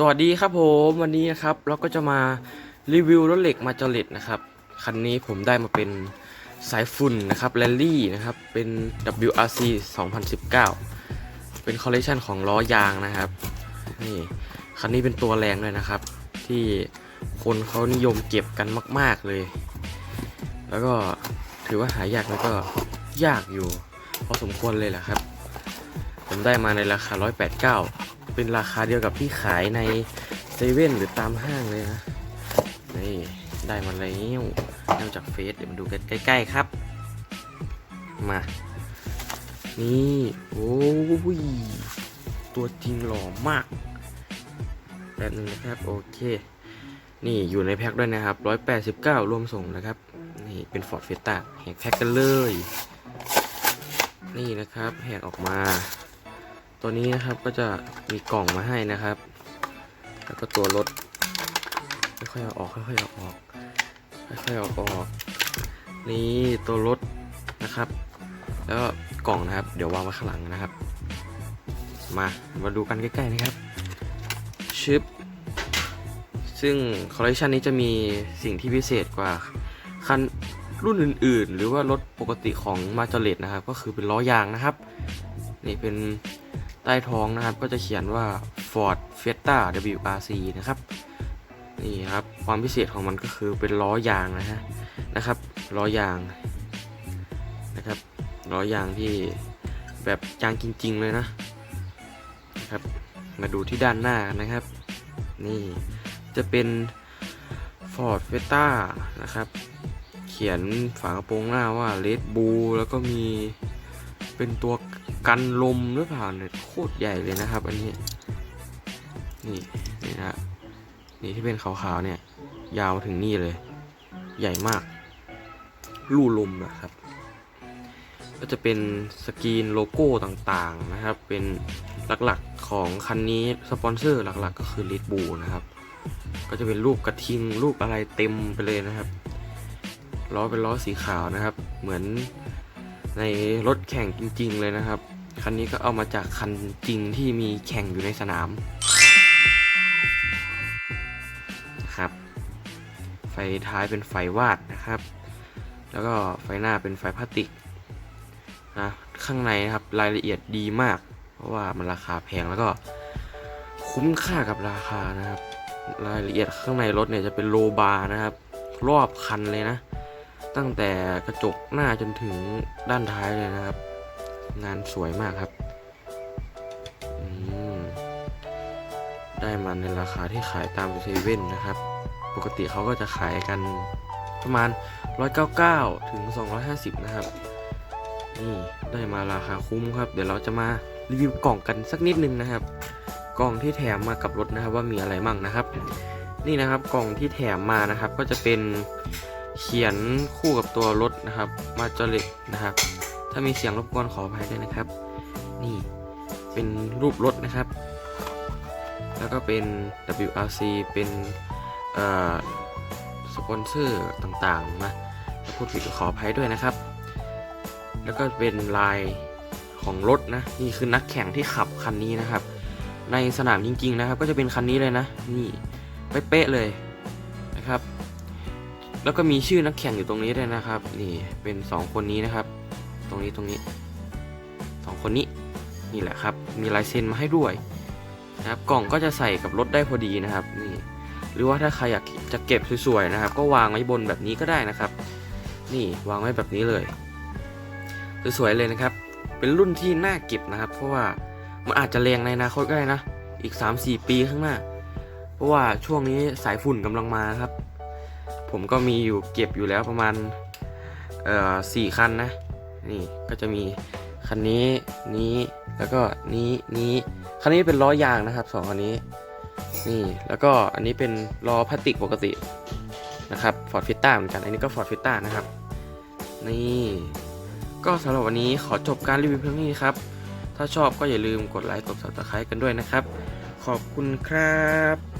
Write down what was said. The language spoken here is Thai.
สวัสดีครับผมวันนี้นะครับเราก็จะมารีวิวรถเหล็กมาจอเลตนะครับคันนี้ผมได้มาเป็นสายฝุ่นนะครับแรลลี่นะครับเป็น WRC 2019 เป็นคอลเลคชันของล้อยางนะครับนี่คันนี้เป็นตัวแรงเลยนะครับ ที่คนเขานิยมเก็บกันมาก ๆเลย แล้วก็ถือว่าหายากแล้วก็ยากอยู่พอสมควรเลยแหละครับ ผมได้มาในราคา 189 เป็นราคาเดียวกับที่ขายในเซเว่นหรือตามห้างเลยนะ นี่ ได้มาแล้วเนื่องจากเฟซเดี๋ยวมาดูกันใกล้ ๆ ครับ มา นี่ โอ้ย ตัวจริงหล่อมากแบบนึงนะครับ โอเค นี่อยู่ในแพ็คด้วยนะครับ 189 รวมส่งนะครับ นี่เป็น Ford f i e s t a แหกแพ็คกันเลย นี่นะครับ แหกออกมา ตัวนี้นะครับก็จะมีกล่องมาให้นะครับ แล้วก็ตัวรถค่อยๆเอาออกค่อยๆเอาออกค่อยๆเอาออก นี่ตัวรถนะครับ แล้วกล่องนะครับ เดี๋ยววางไว้ข้างหลังนะครับ มามาดูกันใกล้ๆนะครับชึบซึ่งคอลเลคชันนี้จะมีสิ่งที่พิเศษกว่าคันรุ่นอื่นๆ หรือว่ารถปกติของมาจเลตนะครับ ก็คือเป็นล้อยางนะครับ นี่เป็น ต้ท้องนะครับก็จะเขียนว่า Ford Fiesta WRC นะครับนี่ครับความพิเศษของมันก็คือเป็นล้อยางนะฮะนะครับล้อยางนะครับล้อยางที่แบบยางจริง ๆ เลยนะนะครับมาดูที่ด้านหน้านะครับ นี่จะเป็น Ford Fiesta นะครับ เขียนฝากระโปรงหน้าว่า Red Bull แล้วก็มีเป็นตัว กันลมหรือเปล่าเนี่ยโคตรใหญ่เลยนะครับ อันนี้ นี่นี่นะนี่ที่เป็นขาวๆเนี่ย ยาวถึงนี่เลย ใหญ่มาก ลู่ลมนะครับ ก็จะเป็นสกรีนโลโก้ต่างๆนะครับ เป็นหลักๆของคันนี้สปอนเซอร์หลักๆ ก็คือ Red Bull นะครับ ก็จะเป็นรูปกระทิงรูปอะไรเต็มไปเลยนะครับล้อเป็นล้อสีขาวนะครับ เหมือน ในรถแข่งจริง ๆ เลยนะครับ คันนี้ก็เอามาจากคันจริงที่มีแข่งอยู่ในสนามนะครับ ไฟท้ายเป็นไฟวาดนะครับ แล้วก็ไฟหน้าเป็นไฟพลาสติกนะข้างในนะครับรายละเอียดดีมาก เพราะว่ามันราคาแพงแล้วก็คุ้มค่ากับราคานะครับ รายละเอียดข้างในรถเนี่ยจะเป็นโลบาร์นะครับ รอบคันเลยนะ ตั้งแต่กระจกหน้าจนถึงด้านท้ายเลยนะครับ งานสวยมากครับได้มาในราคาที่ขายตามเซเว่นนะครับ ปกติเขาก็จะขายกันประมาณ 199 ถึง 250 นะครับ นี่ได้มาราคาคุ้มครับ เดี๋ยวเราจะมารีวิวกล่องกันสักนิดนึงนะครับ กล่องที่แถมมากับรถนะครับว่ามีอะไรมั่งนะครับ นี่นะครับกล่องที่แถมมานะครับ ก็จะเป็น เขียนคู่กับตัวรถนะครับมาจอเล็นะครับ ถ้ามีเสียงรบกวนขออภัยด้วยนะครับ นี่เป็นรูปรถนะครับ แล้วก็เป็น WRC เป็นเออสปอนเซอร์ต่างๆนะถ้าพูดผิดขออภัยด้วยนะครับ แล้วก็เป็นลายของรถนะนี่คือนักแข่งที่ขับคันนี้นะครับ ในสนามจริง ๆ นะครับ ก็จะเป็นคันนี้เลยนะ นี่เป๊ะเลยนะครับ แล้วก็มีชื่อนักแข่งอยู่ตรงนี้ด้วยนะครับ นี่เป็น 2 คนนี้นะครับ ตรงนี้ตรงนี้สองคนนี้นี่แหละครับ มีลายเซ็นมาให้ด้วยนะครับกล่องก็จะใส่กับรถได้พอดีนะครับนี่หรือว่าถ้าใครอยากจะเก็บสวยๆนะครับ ก็วางไว้บนแบบนี้ก็ได้นะครับ นี่วางไว้แบบนี้เลยสวยๆเลยนะครับ เป็นรุ่นที่น่าเก็บนะครับ เพราะว่ามันอาจจะแรงในอนาคตก็ได้นะ อีก 3-4 ปีข้างหน้า เพราะว่าช่วงนี้สายฝุ่นกำลังมาครับ ผมก็มีอยู่เก็บอยู่แล้วประมาณเอ่อสี่คันนะนี่ก็จะมีคันนี้นี้แล้วก็นี้นี้คันนี้เป็นล้อยางนะครับสองคันนี้นี่แล้วก็อันนี้เป็นล้อพลาสติกปกตินะครับฟอร์ดฟิต้าเหมือนกันอันนี้ก็ฟอร์ดฟิต้านะครับนี่ก็สำหรับวันนี้ขอจบการรีวิวเพียงนี้ครับ ถ้าชอบก็อย่าลืมกดไลค์กด subscribe กันด้วยนะครับ ขอบคุณครับ